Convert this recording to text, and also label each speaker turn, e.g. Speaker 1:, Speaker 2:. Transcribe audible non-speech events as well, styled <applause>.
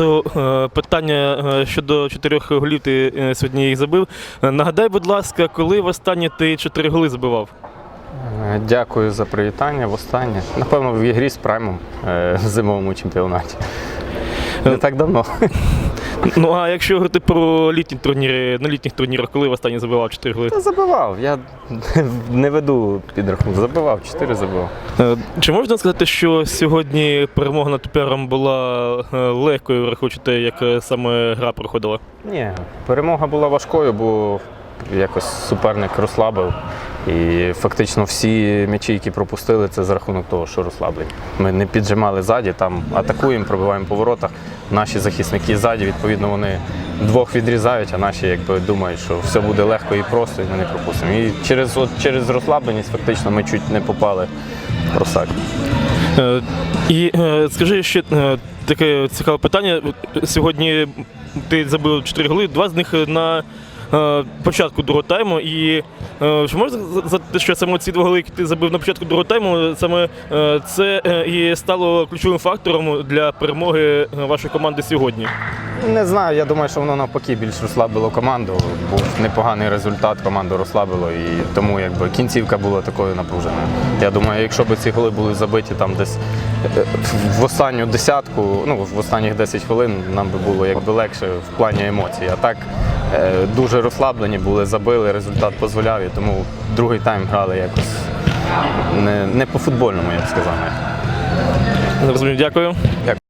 Speaker 1: Е, Питання е, щодо чотирьох голів ти е, сьогодні їх забив. Нагадай, будь ласка, коли востаннє ти чотири голи забивав?
Speaker 2: Дякую за привітання. Востаннє. Напевно, в ігрі з праймом в зимовому чемпіонаті. Не так давно.
Speaker 1: Ну а якщо говорити про літні турніри, на літніх турнірах, коли востаннє забивав чотири голи?
Speaker 2: Та забивав. Я <laughs> не веду підрахунок. Забивав, чотири забивав.
Speaker 1: Е, Чи можна сказати, що сьогодні перемога над Тупером була е, легкою, враховуючи те, як е, саме гра проходила?
Speaker 2: Ні, перемога була важкою, бо якось суперник розслабив. І фактично всі м'ячі, які пропустили, це за рахунок того, що розслаблені. Ми не піджимали ззаді, там атакуємо, пробиваємо по воротах. Наші захисники ззаді, відповідно, вони двох відрізають, а наші якби думають, що все буде легко і просто, і ми не пропустимо. І через, от, через розслабленість фактично ми чуть не попали в просак.
Speaker 1: Е, І е, скажи ще е, таке цікаве питання. Сьогодні ти забив чотири голи, два з них на початку другого тайму. І е, чи можна сказати, що саме ці два голи, які ти забив на початку другого тайму, саме е, це е, і стало ключовим фактором для перемоги е, вашої команди сьогодні?
Speaker 2: Не знаю, я думаю, що воно навпаки більш розслабило команду. Був непоганий результат, команду розслабило, і тому якби кінцівка була такою напруженою. Я думаю, якщо б ці голи були забиті там десь е, в останню десятку, ну в останніх 10 хвилин, нам би було якби легше в плані емоцій. А так е, дуже розслаблені були, забили, результат дозволяв, і тому другий тайм грали якось не, не по-футбольному, я б сказав.
Speaker 1: Зрозумів, дякую.
Speaker 2: Дякую.